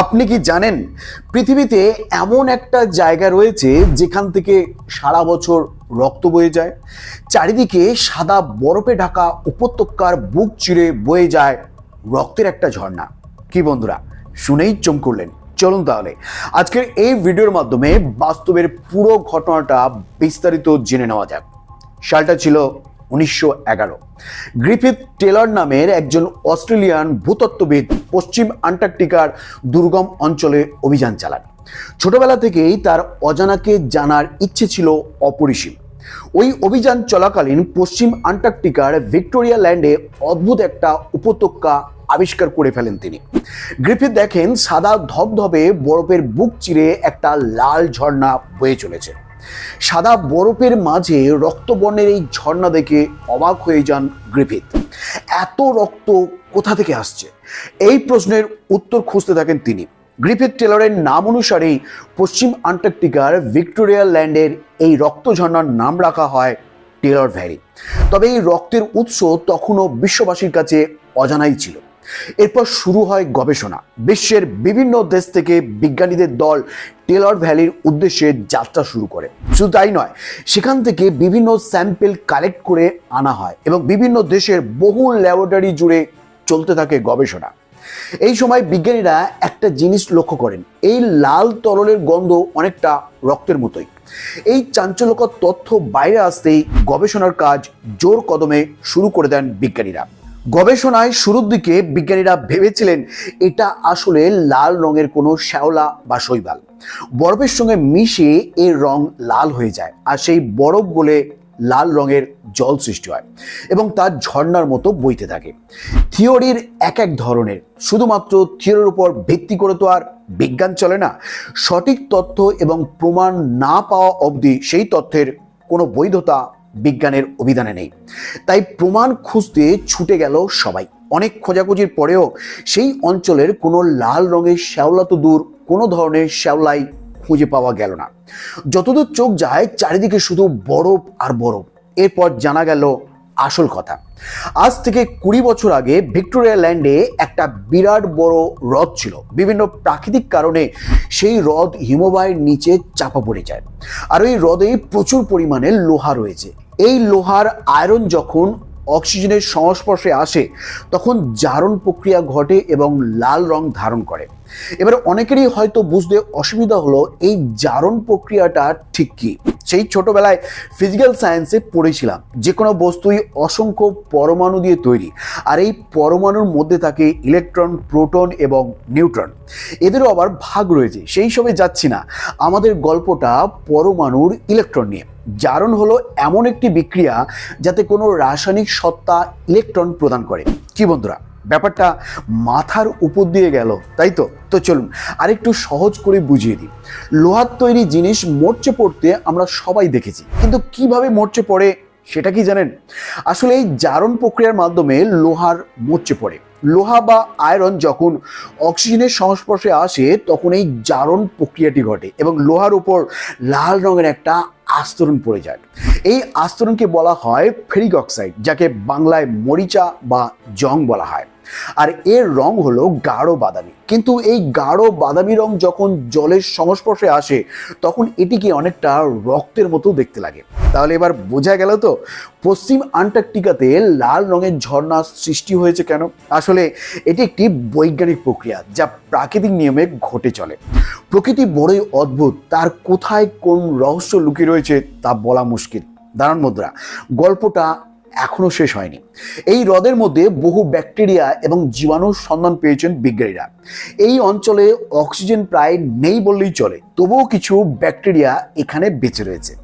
আপনি কি জানেন? পৃথিবীতে এমন একটা জায়গা রয়েছে যেখান থেকে সারা বছর রক্ত বয়ে যায়। চারিদিকে সাদা বরফে ঢাকা উপত্যকার বুক চিরে বয়ে যায় রক্তের একটা ঝর্ণা। কি বন্ধুরা, শুনেই চম করলেন। চলুন তাহলে, আজকের এই ভিডিওর মাধ্যমে বাস্তবের পুরো ঘটনাটা বিস্তারিত জেনে নেওয়া যাক। সালটা ছিল উনিশশো এগারো। গ্রিফিথ টেলর নামের একজন অস্ট্রেলিয়ান ভূতত্ত্ববিদ পশ্চিম আন্টার্কটিকার দুর্গম অঞ্চলে অভিযান চালান। ছোটবেলা থেকেই তার অজানাকে জানার ইচ্ছে ছিল অপরিসীম। ওই অভিযান চলাকালীন পশ্চিম আন্টার্কটিকার ভিক্টোরিয়া ল্যান্ডে অদ্ভুত একটা উপত্যকা আবিষ্কার করে ফেলেন তিনি। গ্রিফিথ দেখেন সাদা ধবধবে বরফের বুক চিরে একটা লাল ঝর্ণা বয়ে চলেছে। সাদা বরফের মাঝে রক্তবর্ণের এই ঝর্ণা দেখে অবাক হয়ে যান গ্রিফিথ। এত রক্ত কোথা থেকে আসছে? এই প্রশ্নের উত্তর খুঁজতে থাকেন তিনি। গ্রিফিথ টেলরের নাম অনুসারেই পশ্চিম আন্টার্কটিকার ভিক্টোরিয়া ল্যান্ডের এই রক্ত ঝর্ণার নাম রাখা হয় টেলর ভ্যালি তবে এই রক্তের উৎস তখনও বিশ্ববাসীর কাছে অজানাই ছিল। এরপর শুরু হয় গবেষণা। বিশ্বের বিভিন্ন দেশ থেকে বিজ্ঞানীদের দল টেলর ভ্যালির উদ্দেশ্যে যাত্রা শুরু করে। শুধু তাই নয়, সেখান থেকে বিভিন্ন স্যাম্পেল কালেক্ট করে আনা হয় এবং বিভিন্ন দেশের বহু ল্যাবরেটরি জুড়ে চলতে থাকে গবেষণা। এই সময় বিজ্ঞানীরা একটা জিনিস লক্ষ্য করেন, এই লাল তরলের গন্ধ অনেকটা রক্তের মতোই। এই চাঞ্চল্যকর তথ্য বাইরে আসতেই গবেষণার কাজ জোর কদমে শুরু করে দেন বিজ্ঞানীরা। গবেষণায় শুরুর দিকে বিজ্ঞানীরা ভেবেছিলেন এটা আসলে লাল রঙের কোনো শ্যাওলা বা শৈবাল। বরফের সঙ্গে মিশে এর রং লাল হয়ে যায় আর সেই বরফ গলে লাল রঙের জল সৃষ্টি হয় এবং তার ঝর্ণার মতো বইতে থাকে। থিওরির এক এক ধরনের, শুধুমাত্র থিওরির উপর ভিত্তি করে তো আর বিজ্ঞান চলে না, সঠিক তথ্য এবং প্রমাণ না পাওয়া অবধি সেই তথ্যের কোনো বৈধতা বিজ্ঞানের অভিধানে নেই। তাই প্রমাণ খুঁজতে ছুটে গেল সবাই। অনেক খোঁজাখুঁজির পরেও সেই অঞ্চলের কোনো লাল রঙের শ্যাওলা তো দূর, কোনো ধরনের শ্যাওলাই খুঁজে পাওয়া গেল না। যতদূর চোখ যায়, চারিদিকে শুধু বরফ আর বরফ। এরপর জানা গেল আসল কথা। আজ থেকে কুড়ি বছর আগে ভিক্টোরিয়া ল্যান্ডে একটা বিরাট বড় হ্রদ ছিল। বিভিন্ন প্রাকৃতিক কারণে সেই হ্রদ হিমবাহের নিচে চাপা পড়ে যায়। আর ওই হ্রদে প্রচুর পরিমাণে লোহা রয়েছে। এই লোহার আয়রন যখন অক্সিজেনের সংস্পর্শে আসে, তখন জারণ প্রক্রিয়া ঘটে এবং লাল রং ধারণ করে। এবার অনেকেরই হয়তো বুঝতে অসুবিধা হলো এই জারণ প্রক্রিয়াটা ঠিক কি। সেই ছোটবেলায় ফিজিক্যাল সায়েন্সে পড়েছিলাম। যে কোনো বস্তুই অসংখ্য পরমাণু দিয়ে তৈরি। আর এই পরমাণুর মধ্যে থাকে ইলেকট্রন প্রোটন এবং নিউট্রন এদেরও আবার ভাগ রয়েছে। সেই সবে যাচ্ছি না। আমাদের গল্পটা পরমাণুর ইলেকট্রন নিয়ে। জারণ হলো এমন একটি বিক্রিয়া যাতে কোনো রাসায়নিক সত্তা ইলেকট্রন প্রদান করে। কি বন্ধুরা? ব্যাপারটা মাথার উপর দিয়ে গেল, তাই তো? তো চলুন, আরেকটু সহজ করে বুঝিয়ে দিই। লোহার তৈরি জিনিস মরচে পড়তে আমরা সবাই দেখেছি, কিন্তু কীভাবে মরচে পড়ে সেটা কি জানেন? আসলে এই জারণ প্রক্রিয়ার মাধ্যমে লোহার মরচে পড়ে। লোহা বা আয়রন যখন অক্সিজেনের সংস্পর্শে আসে, তখন এই জারণ প্রক্রিয়াটি ঘটে এবং লোহার উপর লাল রঙের একটা আস্তরণ পড়ে যায়। এই আস্তরণকে বলা হয় ফেরিক অক্সাইড, যাকে বাংলায় মরিচা বা জং বলা হয়। আর এর রং হলো গাঢ় বাদামি। কিন্তু এই গাঢ় বাদামি রং যখন জলের সংস্পর্শে আসে, তখন এটিকে অনেকটা রক্তের মতো দেখতে লাগে। তাহলে এবার বোঝা গেল তো, পশ্চিম আন্টার্কটিকাতে লাল রঙের ঝর্ণা সৃষ্টি হয়েছে কেন? আসলে এটি একটি বৈজ্ঞানিক প্রক্রিয়া যা প্রাকৃতিক নিয়মে ঘটে চলে। প্রকৃতি বড়ই অদ্ভুত, তার কোথায় কোন রহস্য লুকিয়ে রয়েছে তা বলা মুশকিল। দাঁড়ান মুদ্রা। গল্পটা এখনও শেষ হয়নি। এই হ্রদের মধ্যে বহু ব্যাকটেরিয়া এবং জীবাণুর সন্ধান পেয়েছেন বিজ্ঞানীরা। এই অঞ্চলে অক্সিজেন প্রায় নেই বললেই চলে, তবুও কিছু ব্যাকটেরিয়া এখানে বেঁচে রয়েছে।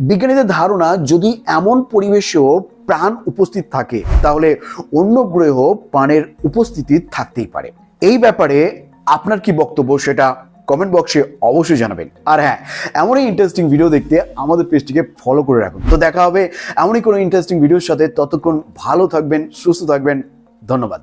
বিজ্ঞানীদের ধারণা, যদি এমন পরিবেশেও প্রাণ উপস্থিত থাকে, তাহলে অন্য গ্রহ প্রাণের উপস্থিতি থাকতেই পারে। এই ব্যাপারে আপনার কি বক্তব্য? সেটা কমেন্ট বক্সে অবশ্যই জানাবেন। আর হ্যাঁ এমনই ইন্টারেস্টিং ভিডিও দেখতে আমাদের পেজটিকে ফলো করে রাখুন। তো দেখা হবে এমনই কোনো ইন্টারেস্টিং ভিডিওর সাথে। ততক্ষণ ভালো থাকবেন, সুস্থ থাকবেন। ধন্যবাদ।